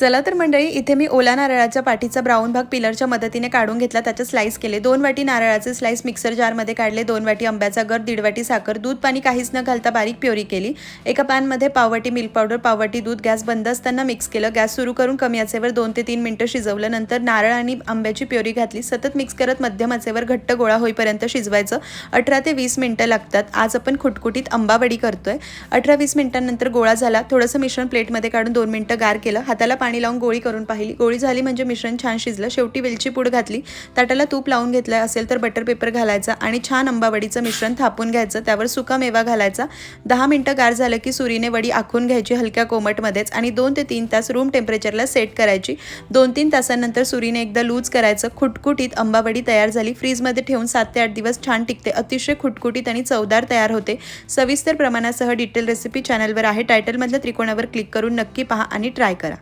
चला तर मंडळी इथे मी ओला नारळाच्या पाठीचा ब्राऊन भाग पिलरच्या मदतीने काढून घेतला त्याचे स्लाइस केले. दोन वाटी नारळाचे स्लाइस मिक्सर जारमध्ये काढले दोन वाटी आंब्याचा गर दीड वाटी साखर दूध पाणी काहीच न घालता बारीक प्युरी केली. एका पॅनमध्ये पाववाटी मिल्क पावडर पाववाटी दूध गॅस बंद असताना मिक्स केलं. गॅस सुरू करून कमी आचेवर दोन ते तीन मिनिटं शिजवलं. नंतर नारळ आणि आंब्याची प्युरी घातली. सतत मिक्स करत मध्यम आचेवर घट्ट गोळा होईपर्यंत शिजवायचं. अठरा ते वीस मिनिटं लागतात. आज आपण खुटकुटीत आंबावडी करतोय. अठरा वीस मिनिटांनंतर गोळा झाला. थोडंसं मिश्रण प्लेटमध्ये काढून दोन मिनिटं गार केलं. हाताला पाणी लावून गोळी करून पाहिली. गोळी झाली म्हणजे मिश्रण छान शिजलं. शेवटी वेलची पूड घातली. ताटाला तूप लावून घेतलं असेल तर बटर पेपर घालायचा आणि छान आंबावडीचं मिश्रण थापून घ्यायचं. त्यावर सुका मेवा घालायचा. दहा मिनिटं गार झालं की सुरीने वडी आखून घ्यायची हलक्या कोमटमध्येच आणि दोन ते तीन तास रूम टेम्परेचरला सेट करायची. दोन तीन तासानंतर सुरीने एकदा लूज करायचं. खुटकुटीत आंबावडी तयार झाली. फ्रीजमध्ये ठेवून सात ते आठ दिवस छान टिकते. अतिशय खुटकुटीत आणि चवदार तयार होते. सविस्तर प्रमाणासह डिटेल रेसिपी चॅनलवर आहे. टायटलमधल्या त्रिकोणावर क्लिक करून नक्की पहा आणि ट्राय करा.